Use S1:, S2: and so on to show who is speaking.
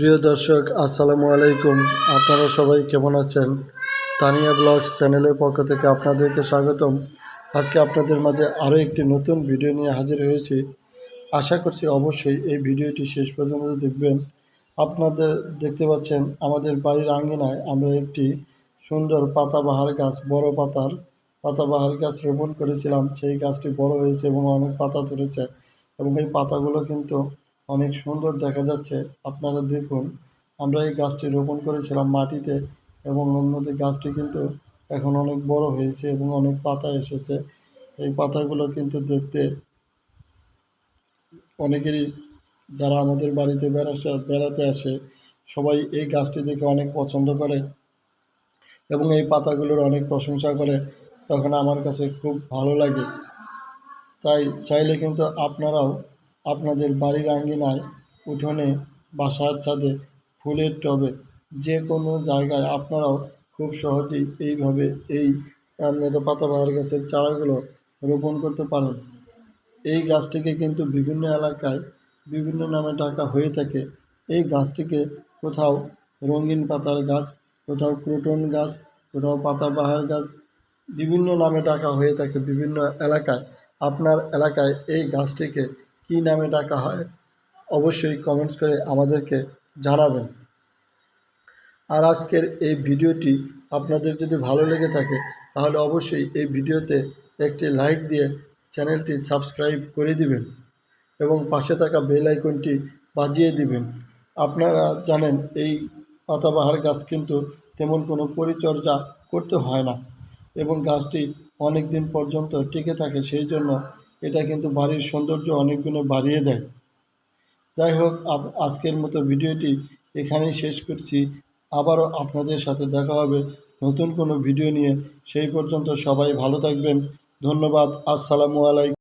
S1: প্রিয় দর্শক, আসসালামু আলাইকুম। আপনারা সবাই কেমন আছেন? তানিয়া ব্লগস চ্যানেলের পক্ষ থেকে আপনাদেরকে স্বাগতম। আজকে আপনাদের মাঝে আরও একটি নতুন ভিডিও নিয়ে হাজির হয়েছি। আশা করছি অবশ্যই এই ভিডিওটি শেষ পর্যন্ত দেখবেন। আপনাদের দেখতে পাচ্ছেন, আমাদের বাড়ির আঙ্গিনায় আমরা একটি সুন্দর পাতাবাহার গাছ, বড় পাতার পাতাবাহার গাছ রোপণ করেছিলাম। সেই গাছটি বড় হয়েছে এবং অনেক পাতা ধরেছে এবং এই পাতাগুলো কিন্তু অনেক সুন্দর দেখা যাচ্ছে। আপনারা দেখুন, আমরা এই গাছটি রোপণ করেছিলাম মাটিতে এবং অন্যদের গাছটি কিন্তু এখন অনেক বড় হয়েছে এবং অনেক পাতা এসেছে। এই পাতাগুলো কিন্তু দেখতে অনেকেরই যারা আমাদের বাড়িতে বেড়াসে বেড়াতে আসে, সবাই এই গাছটি দেখে অনেক পছন্দ করে এবং এই পাতাগুলোর অনেক প্রশংসা করে। তখন আমার কাছে খুব ভালো লাগে। তাই চাইলে কিন্তু আপনারাও আপনাদের বাড়ির আঙ্গিনায়, উঠোনে বাসার ছাদে ফুলের টবে, যে কোনো জায়গায় আপনারাও খুব সহজেই এইভাবে এই পাতাবাহার গাছের চারাগুলো রোপণ করতে পারেন। এই গাছটিকে কিন্তু বিভিন্ন এলাকায় বিভিন্ন নামে ডাকা হয়ে থাকে। এই গাছটিকে কোথাও রঙিন পাতার গাছ, কোথাও ক্রোটন গাছ, কোথাও পাতাবাহার গাছ, বিভিন্ন নামে ডাকা হয়ে থাকে বিভিন্ন এলাকায়। আপনার এলাকায় এই গাছটিকে কী নামে ডাকা হয়, অবশ্যই কমেন্টস করে আমাদেরকে জানাবেন। আর আজকের এই ভিডিওটি আপনাদের যদি ভালো লেগে থাকে, তাহলে অবশ্যই এই ভিডিওতে একটি লাইক দিয়ে চ্যানেলটি সাবস্ক্রাইব করে দিবেন এবং পাশে থাকা বেল আইকনটি বাজিয়ে দিবেন। আপনারা জানেন, এই পাতাবাহার গাছ কিন্তু তেমন কোনো পরিচর্যা করতে হয় না এবং গাছটি অনেক দিন পর্যন্ত টিকে থাকে, সেই জন্য এটা কিন্তু বাড়ির সৌন্দর্য অনেক গুণে বাড়িয়ে দেয়। যাই হোক আজকের মতো ভিডিওটি এখানেই শেষ করছি। আবারও আপনাদের সাথে দেখা হবে নতুন কোনো ভিডিও নিয়ে। সেই পর্যন্ত সবাই ভালো থাকবেন। ধন্যবাদ। আসসালামু আলাইকুম।